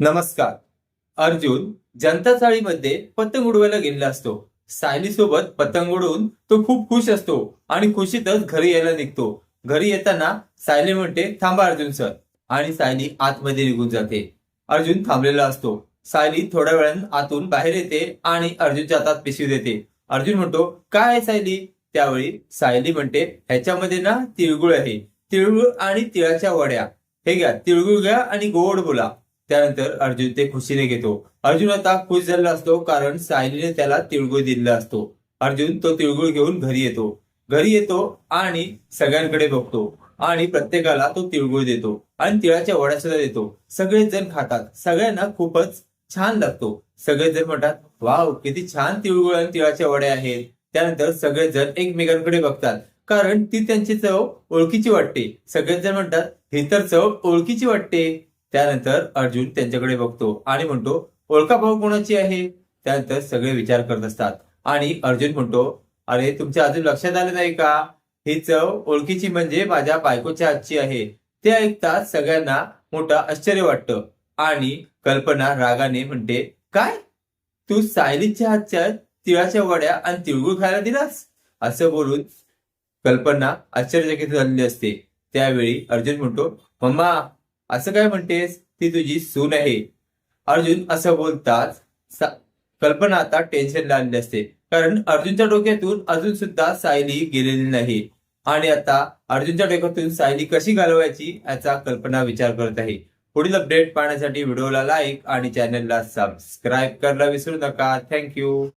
नमस्कार. अर्जुन जनता चाळीमध्ये पतंग उडवायला गेलेला असतो. सायली सोबत पतंग उडवून तो खूप खुश असतो आणि खुशीतच घरी यायला निघतो. घरी येताना सायली म्हणते थांबा अर्जुन सर. आणि सायली आतमध्ये निघून जाते. अर्जुन थांबलेला असतो. सायली थोड्या वेळानं आतून बाहेर येते आणि अर्जुनच्या हातात पिशवी देते. अर्जुन म्हणतो काय आहे सायली? त्यावेळी सायली म्हणते ह्याच्यामध्ये ना तिळगुळ आहे. तिळगुळ आणि तिळाच्या वड्या. हे घ्या तिळगुळ घ्या आणि गोड बोला. त्यानंतर अर्जुन ते खुशीने घेतो. अर्जुन आता खुश झालेला असतो कारण सायलीने त्याला तिळगुळ दिलेला असतो. अर्जुन तो तिळगुळ घेऊन घरी येतो. घरी येतो आणि सगळ्यांकडे बघतो आणि प्रत्येकाला तो तिळगुळ देतो आणि तिळाच्या वड्या सुद्धा देतो. सगळेच जण खातात. सगळ्यांना खूपच छान लागतो. सगळेच जण म्हणतात वाव किती छान तिळगुळ आणि तिळाच्या वड्या आहेत. त्यानंतर सगळेजण एकमेकांकडे बघतात. कारण ती त्यांची चव ओळखीची वाटते. सगळेच जण म्हणतात ही तर चव ओळखीची वाटते. त्यानंतर अर्जुन त्यांच्याकडे बघतो आणि म्हणतो ओळखा भाऊ कोणाची आहे? त्यानंतर सगळे विचार करत असतात. आणि अर्जुन म्हणतो अरे तुमच्या अजून लक्षात आलं नाही का? ही चव ओळखीची म्हणजे माझ्या बायकोच्या हातची आहे. ते ऐकताच सगळ्यांना मोठं आश्चर्य वाटतं. आणि कल्पना रागाने म्हणते काय? तू सायलीच्या हातच्या तिळाच्या वड्या आणि तिळगुळ खायला दिलास? असं बोलून कल्पना आश्चर्यचकित झालेली असते. त्यावेळी अर्जुन म्हणतो मम्मा असं काय म्हणतेस? ती तुझी सून आहे. अर्जुन असं बोलताच कल्पना आता टेन्शन आलेली असते. कारण अर्जुनच्या डोक्यातून अजून सुद्धा सायली गेलेली नाही. आणि आता अर्जुनच्या डोक्यातून सायली कशी घालवायची याचा कल्पना विचार करत आहे. पुढील अपडेट पाहण्यासाठी व्हिडिओला लाईक आणि चॅनलला सबस्क्राईब करायला विसरू नका. थँक्यू